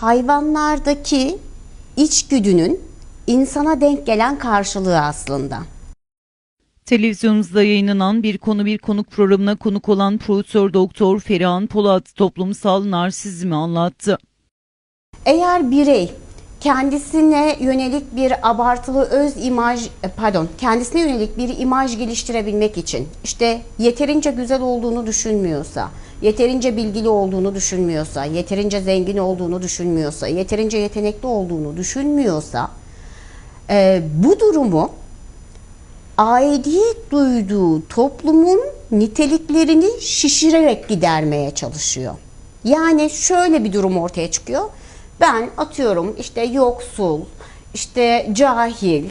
hayvanlardaki içgüdünün insana denk gelen karşılığı aslında. Televizyonumuzda yayınlanan bir konu bir konuk programına konuk olan Profesör Doktor Ferihan Polat toplumsal narsizmi anlattı. Eğer birey kendisine yönelik bir abartılı öz imaj e, pardon kendisine yönelik bir imaj geliştirebilmek için işte yeterince güzel olduğunu düşünmüyorsa, yeterince bilgili olduğunu düşünmüyorsa, yeterince zengin olduğunu düşünmüyorsa, yeterince yetenekli olduğunu düşünmüyorsa e, bu durumu aidiyet duyduğu toplumun niteliklerini şişirerek gidermeye çalışıyor. Yani şöyle bir durum ortaya çıkıyor. Ben atıyorum işte yoksul, işte cahil,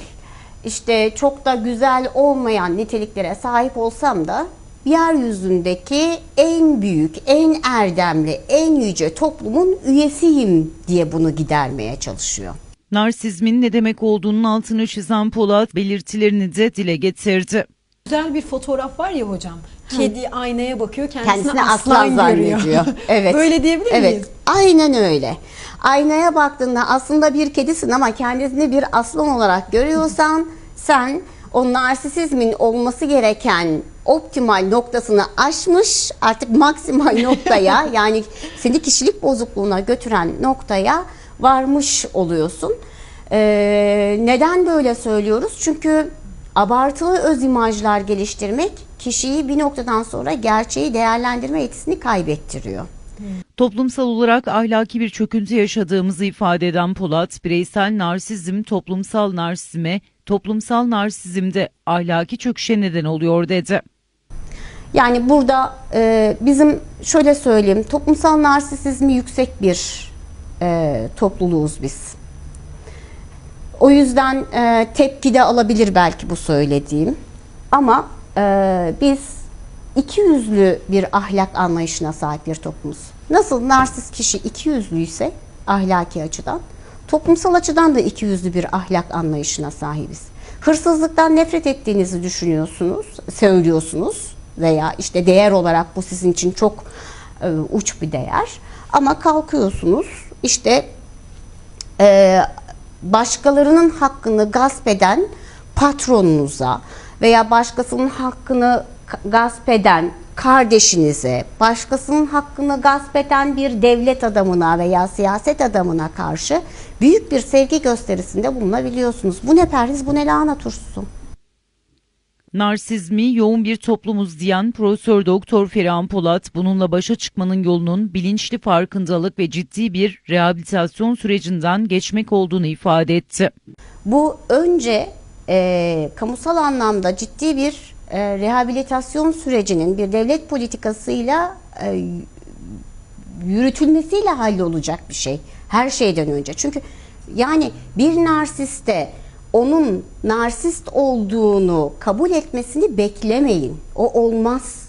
işte çok da güzel olmayan niteliklere sahip olsam da yeryüzündeki en büyük, en erdemli, en yüce toplumun üyesiyim diye bunu gidermeye çalışıyor. Narsizmin ne demek olduğunun altını çizen Polat belirtilerini de dile getirdi. Güzel bir fotoğraf var ya hocam. Kedi aynaya bakıyor kendisine, kendisine aslan, aslan, görüyor. zannediyor. Evet. Böyle diyebilir evet. miyiz? Aynen öyle. Aynaya baktığında aslında bir kedisin ama kendisini bir aslan olarak görüyorsan sen o narsisizmin olması gereken optimal noktasını aşmış artık maksimal noktaya yani seni kişilik bozukluğuna götüren noktaya varmış oluyorsun. Ee, neden böyle söylüyoruz? Çünkü abartılı öz imajlar geliştirmek kişiyi bir noktadan sonra gerçeği değerlendirme yetisini kaybettiriyor. Toplumsal olarak ahlaki bir çöküntü yaşadığımızı ifade eden Polat, bireysel narsizm toplumsal narsizme, toplumsal narsizmde ahlaki çöküşe neden oluyor dedi. Yani burada e, bizim şöyle söyleyeyim toplumsal narsisizmi yüksek bir e, topluluğuz biz. O yüzden e, tepki de alabilir belki bu söylediğim. Ama e, biz iki yüzlü bir ahlak anlayışına sahip bir toplumuz. Nasıl narsist kişi iki yüzlüyse ahlaki açıdan, toplumsal açıdan da iki yüzlü bir ahlak anlayışına sahibiz. Hırsızlıktan nefret ettiğinizi düşünüyorsunuz, söylüyorsunuz veya işte değer olarak bu sizin için çok e, uç bir değer. Ama kalkıyorsunuz işte e, başkalarının hakkını gasp eden patronunuza veya başkasının hakkını gasp eden kardeşinize, başkasının hakkını gasp eden bir devlet adamına veya siyaset adamına karşı büyük bir sevgi gösterisinde bulunabiliyorsunuz. Bu ne perhiz, bu ne lahana turşusu. Narsizmi yoğun bir toplumuz diyen Profesör Doktor Ferihan Polat, bununla başa çıkmanın yolunun bilinçli farkındalık ve ciddi bir rehabilitasyon sürecinden geçmek olduğunu ifade etti. Bu önce e, kamusal anlamda ciddi bir e, rehabilitasyon sürecinin bir devlet politikasıyla e, yürütülmesiyle hallolacak bir şey. Her şeyden önce. Çünkü yani bir narsiste onun narsist olduğunu kabul etmesini beklemeyin. O olmaz.